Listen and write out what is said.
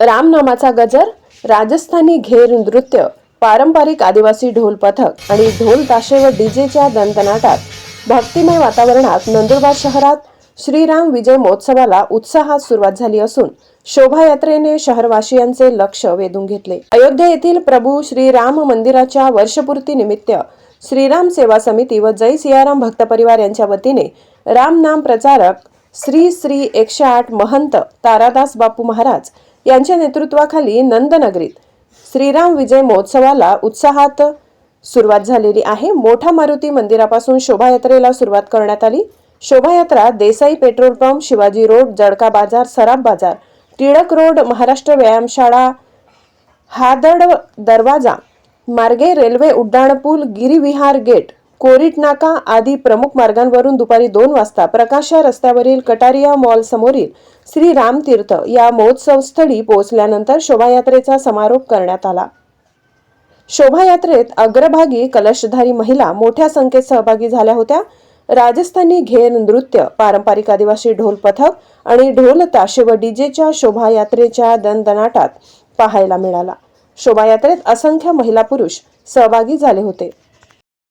रामनामाचा गजर राजस्थानी घेर नृत्य पारंपरिक आदिवासी ढोल पथक आणि ढोल ताशे व डीजेच्या दंतनाटात भक्तिमय वातावरणात नंदुरबार शहरात श्रीराम विजय महोत्सवाला उत्साहात सुरुवात झाली असून शोभायात्रेने शहरवासियांचे लक्ष वेधून घेतले. अयोध्या येथील प्रभू श्रीराम मंदिराच्या वर्षपूर्ती निमित्त श्रीराम सेवा समिती व जय सियाराम भक्त परिवार यांच्या वतीने रामनाम प्रचारक श्री श्री एकशे आठ महंत तारादास बापू महाराज यांच्या नेतृत्वाखाली नंदनगरीत श्रीराम विजय महोत्सवाला उत्साहात सुरुवात झालेली आहे. मोठा मारुती मंदिरापासून शोभायात्रेला सुरुवात करण्यात आली. शोभायात्रा Desai petrol pump Shivaji road जडका बाजार सराफ बाजार टिळक रोड महाराष्ट्र व्यायामशाळा हादड दरवाजा मार्गे रेल्वे उड्डाणपूल गिरिविहार गेट कोरिट नाका आदी प्रमुख मार्गांवरून दुपारी दोन वाजता प्रकाशा रस्त्यावरील कटारिया मॉल समोरील श्री रामतीर्थ या महोत्सव स्थळी पोहोचल्यानंतर शोभायात्रेचा समारोप करण्यात आला. शोभायात्रेत अग्रभागी कलशधारी महिला मोठ्या संख्येत सहभागी झाल्या होत्या. राजस्थानी घेर नृत्य पारंपरिक आदिवासी ढोल पथक आणि ढोल ताशे व डीजेच्या शोभायात्रेच्या दणदणाटात पाहायला मिळाला. शोभायात्रेत असंख्य महिला पुरुष सहभागी झाले होते.